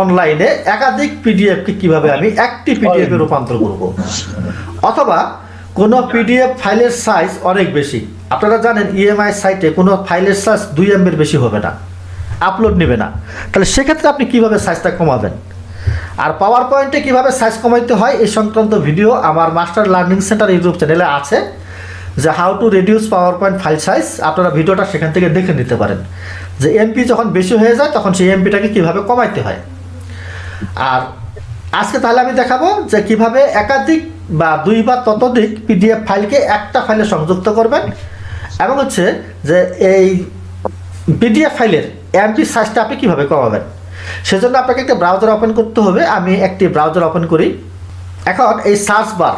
অনলাইনে একাধিক পিডিএফকে কীভাবে আমি একটি পিডিএফ রূপান্তর করব? অথবা কোনো পিডিএফ ফাইলের সাইজ অনেক বেশি। আপনারা জানেন ইএমআই সাইটে কোনো ফাইলের সাইজ দুই এমবির বেশি হবে না। আপলোড নেবে না। তাহলে সেক্ষেত্রে আপনি কীভাবে সাইজটা কমাবেন? আর পাওয়ার পয়েন্টে কীভাবে সাইজ কমাইতে হয় এই সংক্রান্ত ভিডিও আমার মাস্টার লার্নিং সেন্টার ইউটিউব চ্যানেলে আছে, যে how to reduce PowerPoint file size আপনারা ভিডিওটা সেখান থেকে দেখে নিতে পারেন। যে এমপি যখন বেশি হয়ে যায়, তখন সেই এমপিটাকে কীভাবে কমাইতে হয়? আর আজকে তাহলে আমি দেখাবো যে কীভাবে একাধিক বা দুই বা ততোধিক পিডিএফ ফাইলকে একটা ফাইলে সংযুক্ত করবেন এবং হচ্ছে যে এই পিডিএফ ফাইলের এমপি সাইজটা আপনি কীভাবে কমাবেন। সেজন্য আপনাকে একটা ব্রাউজার ওপেন করতে হবে। আমি একটি ব্রাউজার ওপেন করি। এখন এই সার্চ বার।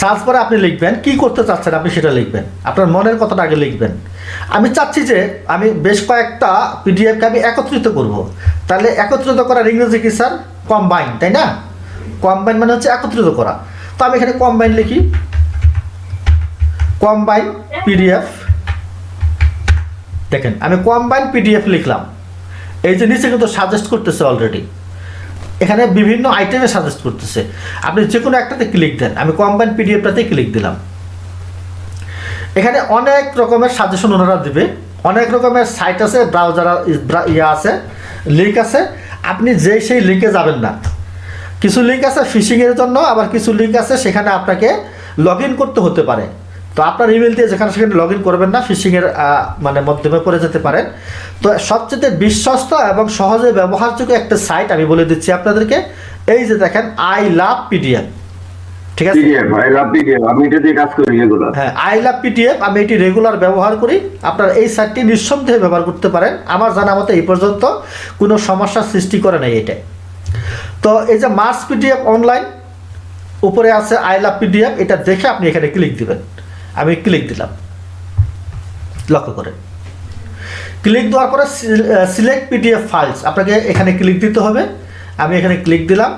সার্চ বারে আপনি লিখবেন, কি করতে চাচ্ছেন আপনি সেটা লিখবেন। আপনার মনের কথাটা আগে লিখবেন। আমি চাচ্ছি যে আমি বেশ কয়েকটা পিডিএফকে আমি একত্রিত করব। তাহলে একত্রিত করার ইংরেজি কি স্যার? কম্বাইন তাই না? কম্বাইন মানে হচ্ছে একত্রিত করা। তো আমি এখানে কম্বাইন লিখি। কম্বাইন পিডিএফ দেখেন, আমি কম্বাইন পিডিএফ লিখলাম। এই যে নিচে কিন্তু সাজেস্ট করতেছে অলরেডি এখানে বিভিন্ন আইটেমে সাজেস্ট করতেছে। আপনি যে কোনো একটাতে ক্লিক দেন। আমি কম্বাইন পিডিএফটাতে ক্লিক দিলাম। এখানে অনেক রকমের সাজেশন ওনারা দিবে। অনেক রকমের সাইট আছে ব্রাউজার ইয়ে আছে লিঙ্ক আছে। আপনি যেই সেই লিঙ্কে যাবেন না। কিছু লিঙ্ক আছে ফিশিংয়ের জন্য, আবার কিছু লিঙ্ক আছে সেখানে আপনাকে লগ করতে হতে পারে। তো আপনার ইমেল দিয়ে যেখানে সেখানে লগ করবেন না ফিশিংয়ের মানে মাধ্যমে পড়ে যেতে পারেন তো সবচেয়ে বিশ্বস্ত এবং সহজে ব্যবহারযোগ্য একটা সাইট আমি বলে দিচ্ছি আপনাদেরকে। এই যে দেখেন আই লাভ পিডিএফ ঠিক আছে? আই লাভ পিডিএফ আমি এটা দিয়ে কাজ করি রেগুলার হ্যাঁ আই লাভ পিডিএফ আমি এটি রেগুলার ব্যবহার করি। আপনার এই সাইটটি নিঃসন্দেহে ব্যবহার করতে পারেন। আমার জানা মতে এই পর্যন্ত কোনো সমস্যার সৃষ্টি করে নাই এটা তো এই যে মার্স পিডিএফ অনলাইন উপরে আছে আই লাভ পিডিএফ এটা দেখে আপনি এখানে ক্লিক দিবেন। আমি ক্লিক দিলাম। লক্ষ্য করে ক্লিক দেওয়ার পরে সিলেক্ট পিডিএফ ফাইলস আপনাকে এখানে ক্লিক দিতে হবে। আমি এখানে ক্লিক দিলাম।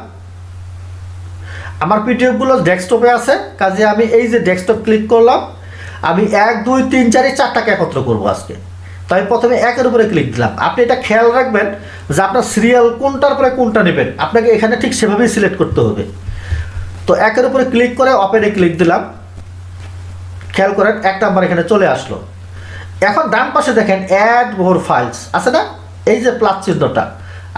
আমার পিডিএফগুলো ডেস্কটপে আছে, কাজে আমি এই যে ডেস্কটপ ক্লিক করলাম, আমি এক, দুই, তিন, চারি চারটাকে একত্র করব আজকে। তো আমি প্রথমে একের উপরে ক্লিক দিলাম। আপনি এটা খেয়াল রাখবেন যে আপনার সিরিয়াল কোনটার পরে কোনটা নেবেন, আপনাকে এখানে ঠিক সেভাবেই সিলেক্ট করতে হবে। তো একের উপরে ক্লিক করে ওপেনে ক্লিক দিলাম। খেয়াল করেন, এক নাম্বার এখানে চলে আসলো। এখন ডান পাশে দেখেন অ্যাড মোর ফাইলস আছে না? এই যে প্লাস চিহ্নটা।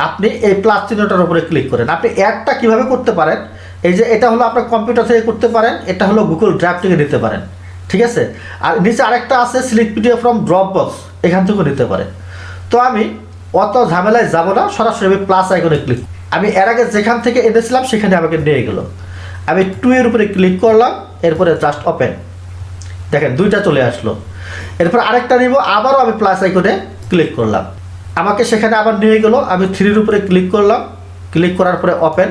আপনি এই প্লাস চিহ্নটার উপরে ক্লিক করেন। আপনি অ্যাডটা কীভাবে করতে পারেন? এই যে এটা হলো আপনার কম্পিউটার থেকে করতে পারেন, এটা হলো গুগল ড্রাইভ থেকে নিতে পারেন, ঠিক আছে? আর নিচে আরেকটা আছে select PDF from Dropbox এখান থেকেও নিতে পারেন। তো আমি অত ঝামেলায় যাব না, সরাসরি আমি প্লাস আইকনে ক্লিক আমি এর আগে যেখান থেকে এনেছিলাম, সেখানে আমাকে নিয়ে গেল। আমি টু এর উপরে ক্লিক করলাম, এরপরে জাস্ট ওপেন দেখেন, দুইটা চলে আসলো। এরপর আরেকটা নিব, আবারও আমি প্লাস আইকনে ক্লিক করলাম। আমাকে সেখানে আবার নিয়ে গেল, আমি থ্রির উপরে ক্লিক করলাম। ক্লিক করার পরে ওপেন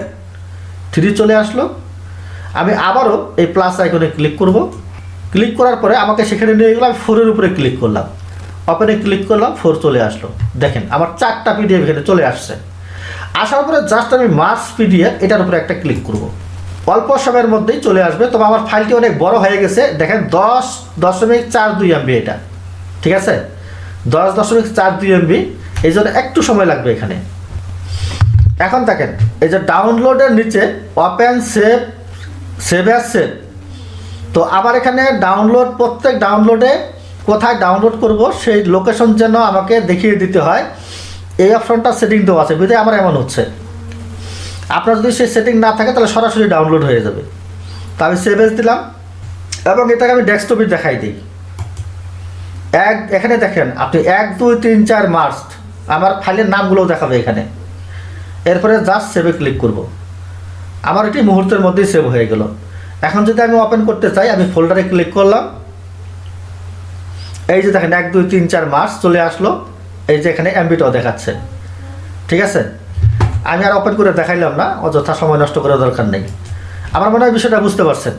থ্রি চলে আসলো। আমি আবারও এই প্লাস আইকনে ক্লিক করব। ক্লিক করার পরে আমাকে সেখানে নিয়ে গেলাম আমি ফোরের উপরে ক্লিক করলাম। ওপেনে ক্লিক করলাম ফোর চলে আসলো। দেখেন, আমার চারটা পিডিএফ এখানে চলে আসছে। আসার পরে জাস্ট আমি মার্স পিডিএফ এটার উপরে একটা ক্লিক করব। অল্প সময়ের মধ্যেই চলে আসবে। তবে আমার ফাইলটি অনেক বড় হয়ে গেছে। দেখেন, দশ দশমিক চার দুই এমবি এটা। ঠিক আছে? দশ দশমিক চার দুই এমবি এই জন্য একটু সময় লাগবে এখানে। এখন দেখেন, এই যে ডাউনলোডের নিচে open save save as save তো আবার এখানে ডাউনলোড প্রত্যেক ডাউনলোডে কোথায় ডাউনলোড করব, সেই লোকেশন যেন আমাকে দেখিয়ে দিতে হয়। এই অপশনটা সেটিং দেওয়া আছে বিধায় আমার এমন হচ্ছে। আপনার যদি সেই সেটিং না থাকে, তাহলে সরাসরি ডাউনলোড হয়ে যাবে। তো আমি সেভ এস দিলাম, এবং এটাকে আমি ডেস্কটপে দেখাই দিই। এক, এখানে দেখেন, আপনি এক, দুই, তিন, চার মার্চ, আমার ফাইলের নামগুলোও দেখাবে এখানে। এরপরে জাস্ট সেভে ক্লিক করব। আমার এটি মুহূর্তের মধ্যেই সেভ হয়ে গেল। এখন যদি আমি ওপেন করতে চাই, আমি ফোল্ডারে ক্লিক করলাম। এই যে দেখেন, এক, দুই, তিন, চার মাস চলে আসলো। এই যে এখানে এমবিটাও দেখাচ্ছে। ঠিক আছে? আমি আর ওপেন করে দেখাইলাম না, অযথা সময় নষ্ট করার দরকার নেই। আমার মনে হয় বিষয়টা বুঝতে পারছেন।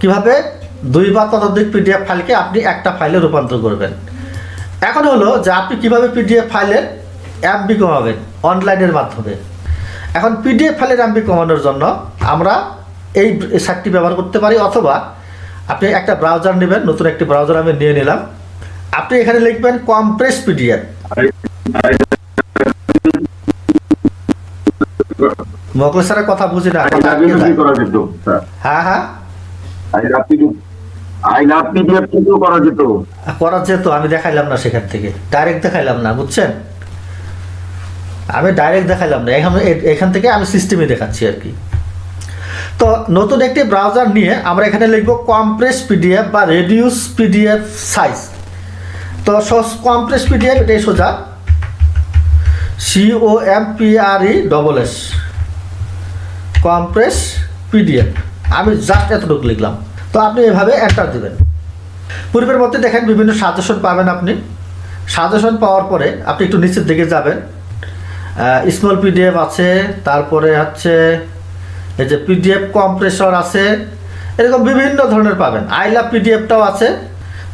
কীভাবে? দুই বা ততোধিক পিডিএফ ফাইলকে আপনি একটা ফাইলে রূপান্তর করবেন। এখন হলো যে আপনি কীভাবে পিডিএফ ফাইলের অ্যামবি কমাবেন অনলাইনের মাধ্যমে। এখন পিডিএফ ফাইলের অ্যামবি কমানোর জন্য আমরা এই সাইটটি ব্যবহার করতে পারি অথবা আপনি একটা ব্রাউজার নেবেন নতুন একটি ব্রাউজার আমি নিয়ে নিলাম। আপনি এখানে লিখবেন কমপ্রেস পিডিএফ মোকলেসারের কথা বুঝি না হ্যাঁ হ্যাঁ। করা যেত। আমি দেখাইলাম না সেখান থেকে। ডাইরেক্ট দেখাইলাম না বুঝছেন? আমি ডাইরেক্ট দেখাইলাম না। এখানে এখান থেকে আমি সিস্টেমে দেখাচ্ছি আর কি। তো নতুন একটি ব্রাউজার নিয়ে আমরা এখানে লিখব কম্প্রেস পিডিএফ বা রেডিউস পিডিএফ সাইজ তো কম্প্রেস পিডিএফ এটাই সোজা। C O M P R E double S compress PDF আমি জাস্ট এতটুকু লিখলাম। তো আপনি এভাবে এন্টার দেবেন। পূর্বের মধ্যে দেখেন বিভিন্ন সাজেশন পাবেন আপনি। সাজেশন পাওয়ার পরে আপনি একটু নিচের দিকে যাবেন। স্মল পিডিএফ আছে, তারপরে হচ্ছে এই যে পিডিএফ কম্প্রেসর আছে, এরকম বিভিন্ন ধরনের পাবেন। আই লাভ পিডিএফটাও আছে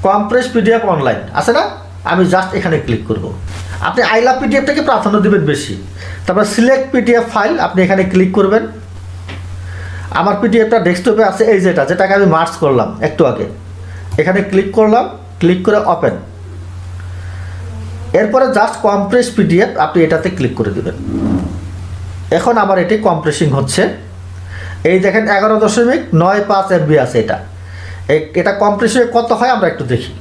কম্প্রেস পিডিএফ অনলাইন আছে না? আমি জাস্ট এখানে ক্লিক করব। আপনি আই লাভ পিডিএফটাকে প্রাধান্য দেবেন বেশি, তারপর সিলেক্ট পিডিএফ ফাইল আপনি এখানে ক্লিক করবেন। আমার পিডিএফটা ডেস্কটপে আছে, এই যেটা, যেটাকে আমি মার্চ করলাম একটু আগে। এখানে ক্লিক করলাম ক্লিক করে ওপেন এরপরে জাস্ট কম্প্রেস পিডিএফ আপনি এটাতে ক্লিক করে দেবেন। এখন আমার এটি কম্প্রেসিং হচ্ছে। এই দেখেন এগারো দশমিক নয় পাঁচ এমবি আছে এটা। এটা কম্প্রেসে কত হয় আমরা একটু দেখি।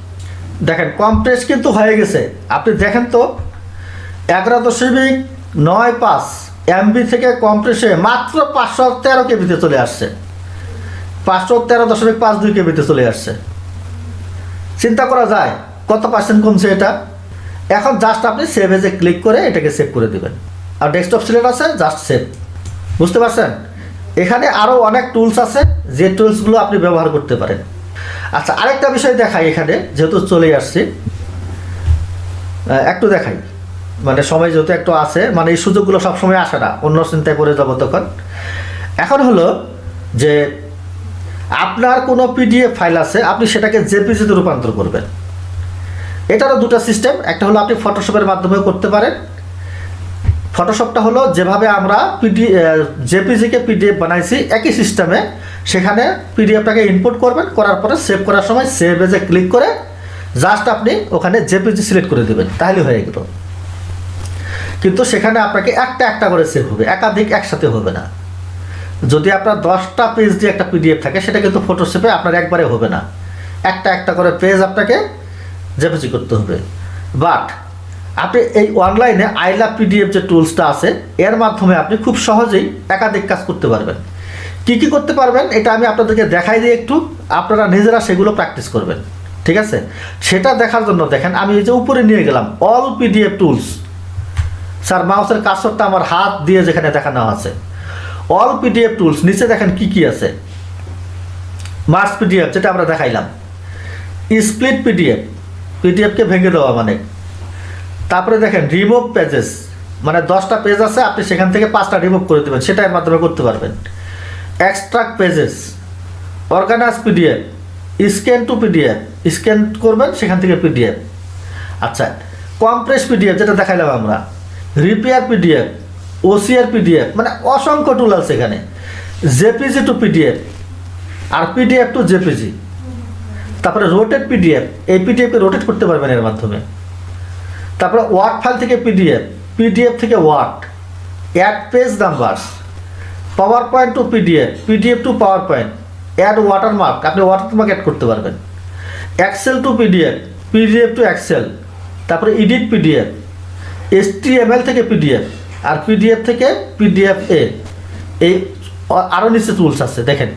দেখেন কম্প্রেস কিন্তু হয়ে গেছে। আপনি দেখেন তো, এগারো দশমিক নয় পাঁচ এমবি থেকে কম্প্রেসে মাত্র পাঁচশো তেরো কেবিতে চলে আসছে। পাঁচশো তেরো দশমিক পাঁচ দুই কেবিতে চলে আসছে। চিন্তা করা যায়, কত পার্সেন্ট কমছে এটা? এখন জাস্ট আপনি সেভ এজে ক্লিক করে এটাকে সেভ করে দিবেন। আর ডেস্কটপ সিলেক্ট আছে জাস্ট সেভ বুঝতে পারছেন? এখানে আরও অনেক টুলস আছে, যে টুলসগুলো আপনি ব্যবহার করতে পারেন। আচ্ছা আরেকটা বিষয় দেখাই এখানে, যেহেতু চলে আসছি। একটু দেখাই। মানে সময় যেহেতু একটু আছে মানে এই সুযোগগুলো সবসময় আসে না, অন্য চিন্তায় পড়ে যাব তখন। এখন হলো যে আপনার কোনো পিডিএফ ফাইল আছে, আপনি সেটাকে জেপিজিতে রূপান্তর করবেন। এটারও দুটো সিস্টেম একটা হলো আপনি ফটোশপের মাধ্যমেও করতে পারেন। ফটোশপটা হলো যেভাবে আমরা পিডি জেপিজিকে পিডিএফ বানাইছি, একই সিস্টেমে সেখানে পিডিএফটাকে ইনপুট করবেন, করার পরে সেভ করার সময় সেভ এজে ক্লিক করে জাস্ট আপনি ওখানে জেপিজি সিলেক্ট করে দেবেন, তাহলে হয়ে গেল। কিন্তু সেখানে আপনাকে একটা একটা করে সেভ হবে, একাধিক একসাথে হবে না। যদি আপনার দশটা পেজ দিয়ে একটা পিডিএফ থাকে, সেটা কিন্তু ফটোশপে আপনার একবারে হবে না। একটা একটা করে পেজ আপনাকে জেপিজি করতে হবে। বাট আপনি এই অনলাইনে আইলা পিডিএফ যে টুলসটা আছে, এর মাধ্যমে আপনি খুব সহজেই একাধিক কাজ করতে পারবেন। কি কি করতে পারবেন, এটা আমি আপনাদেরকে দেখাই দিই একটু। আপনারা নিজেরা সেগুলো প্র্যাকটিস করবেন। ঠিক আছে? সেটা দেখার জন্য দেখেন, আমি এই যে উপরে নিয়ে গেলাম অল পিডিএফ টুলস স্যার, মাউসের কাজটা আমার হাত দিয়ে যেখানে দেখানো আছে। অল পিডিএফ টুলস নিচে দেখেন কি কি আছে। মার্স পিডিএফ যেটা আমরা দেখাইলাম। স্প্লিট পিডিএফ পিডিএফকে ভেঙে দেওয়া মানে। তারপরে দেখেন রিমুভ পেজেস মানে দশটা পেজ আছে, আপনি সেখান থেকে পাঁচটা রিমুভ করে দেবেন সেটা এর মাধ্যমে করতে পারবেন। Extract pages organise PDF scan to PDF scan করবেন, সেখান থেকে পিডিএফ আচ্ছা কম্প্রেস পিডিএফ যেটা দেখাইলাম আমরা রিপেয়ার পিডিএফ ওসিআর পিডিএফ মানে অসংখ্য টুল আছে এখানে। জেপিজি টু পিডিএফ আর পিডিএফ টু জেপিজি তারপরে রোটেট পিডিএফ এই পিডিএফকে রোটেট করতে পারবেন এর মাধ্যমে তারপরে ওয়ার্ড ফাইল থেকে পিডিএফ পিডিএফ থেকে word add page numbers PowerPoint to PDF PDF to PowerPoint add watermark আপনি ওয়াটারমার্ক অ্যাড করতে পারবেন Excel to PDF PDF to Excel তারপরে এডিট পিডিএফ এসটিএমএল থেকে পিডিএফ আর পিডিএফ থেকে পিডিএফ এ এই আরও নিচে টুলস আছে দেখেন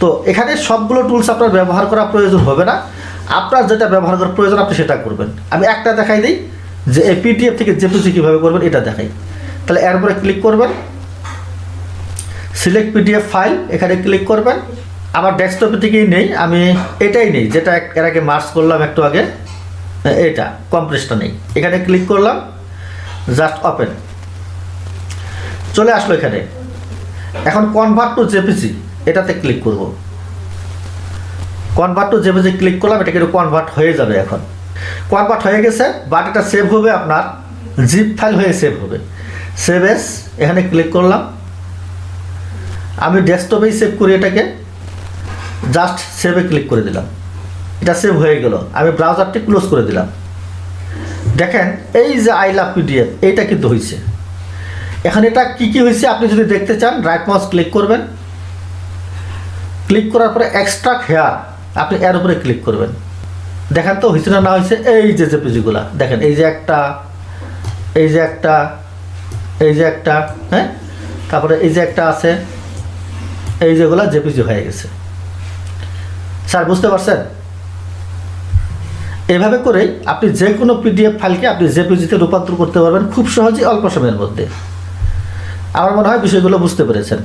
তো এখানে সবগুলো টুলস আপনার ব্যবহার করা প্রয়োজন হবে না। আপনার যেটা ব্যবহার করার প্রয়োজন, আপনি সেটা করবেন। আমি একটা দেখাই দিই, যে পিডিএফ থেকে জেপিজি কীভাবে করবেন, এটা দেখাই। তাহলে এর উপরে ক্লিক করবেন সিলেক্ট পিডিএফ ফাইল এখানে ক্লিক করবেন। আমার ডেস্কটপে থেকেই নেই, আমি এটাই নেই, যেটা এর আগে মার্চ করলাম একটু আগে। এটা কম্প্রেসটা নেই। এখানে ক্লিক করলাম জাস্ট ওপেন চলে আসলো এখানে। এখন কনভার্ট টু জেপিজি এটাতে ক্লিক করব। কনভার্ট টু জেপিজি ক্লিক করলাম, এটা কিন্তু কনভার্ট হয়ে যাবে এখন। কনভার্ট হয়ে গেছে বাট এটা সেভ হবে আপনার জিপ ফাইল হয়ে সেভ হবে। সেভ এস এখানে ক্লিক করলাম। আমি ডেস্কটপেই সেভ করি এটাকে। জাস্ট সেভে ক্লিক করে দিলাম। এটা সেভ হয়ে গেল। আমি ব্রাউজারটি ক্লোজ করে দিলাম। দেখেন, এই যে আই লাভ পিডিএফ এইটা কিন্তু হয়েছে এখন এটা কি কি হয়েছে আপনি যদি দেখতে চান রাইট মাউস ক্লিক করবেন। ক্লিক করার পরে এক্সট্রা হেয়ার আপনি এর উপরে ক্লিক করবেন। দেখেন তো, হয়েছে না না হয়েছে? এই যে যে জেপিজিগুলা দেখেন, এই যে একটা, এই যে একটা, এই যে একটা হ্যাঁ? তারপরে এই যে একটা আছে, এই যেগুলা জেপিজি হয়ে গেছে। স্যার, বুঝতে পারছেন? এভাবে করেই আপনি যে কোনো পিডিএফ ফাইলকে আপনি জেপিজিতে রূপান্তর করতে পারবেন খুব সহজেই অল্প সময়ের মধ্যে। আমার মনে হয় বিষয়গুলো বুঝতে পেরেছেন।